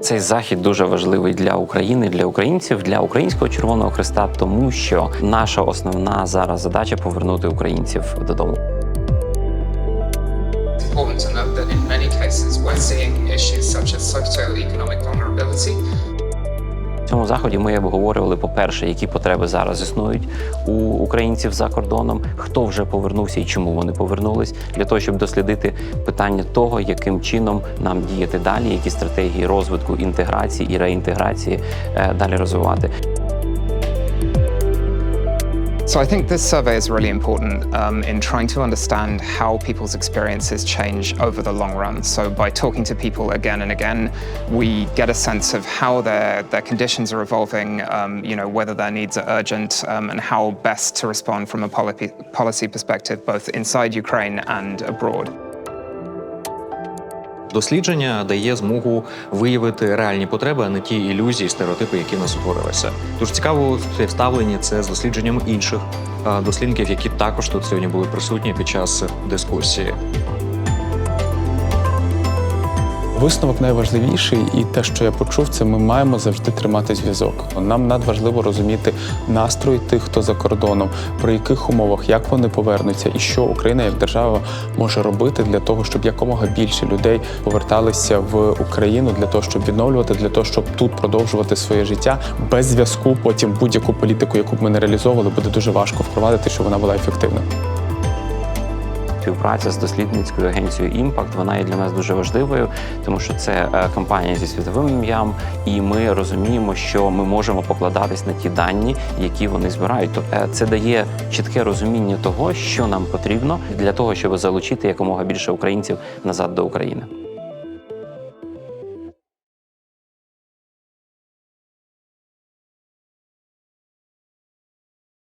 Цей захід дуже важливий для України, для українців, для українського Червоного Христа, тому що наша основна зараз задача повернути українців додому. Important to note that in many cases we're seeing issues such as socio-economic цьому заході ми обговорювали, по-перше, які потреби зараз існують у українців за кордоном, хто вже повернувся і чому вони повернулись, для того, щоб дослідити питання того, яким чином нам діяти далі, які стратегії розвитку, інтеграції і реінтеграції е, далі розвивати. So I think this survey is really important um, in trying to understand how people's experiences change over the long run. So by talking to people again and again, we get a sense of how their their conditions are evolving. Um, you know whether their needs are urgent um, and how best to respond from a policy policy perspective, both inside Ukraine and abroad. Дослідження дає змогу виявити реальні потреби, а не ті ілюзії, стереотипи, які нас утворилися. Дуже цікаво співставлені це з дослідженням інших дослідників, які також тут сьогодні були присутні під час дискусії. Висновок найважливіший, і те, що я почув, це ми маємо завжди тримати зв'язок. Нам надважливо розуміти настрої тих, хто за кордоном, при яких умовах, як вони повернуться, і що Україна як держава може робити для того, щоб якомога більше людей поверталися в Україну для того, щоб відновлювати, для того, щоб тут продовжувати своє життя без зв'язку. Потім будь-яку політику, яку б ми не реалізовували, буде дуже важко впровадити, щоб вона була ефективна. Співпраця з дослідницькою агенцією Імпакт вона є для нас дуже важливою, тому що це е, компанія зі світовим ім'ям, і ми розуміємо, що ми можемо покладатись на ті дані, які вони збирають. Тобто е, це дає чітке розуміння того, що нам потрібно для того, щоб залучити якомога більше українців назад до України.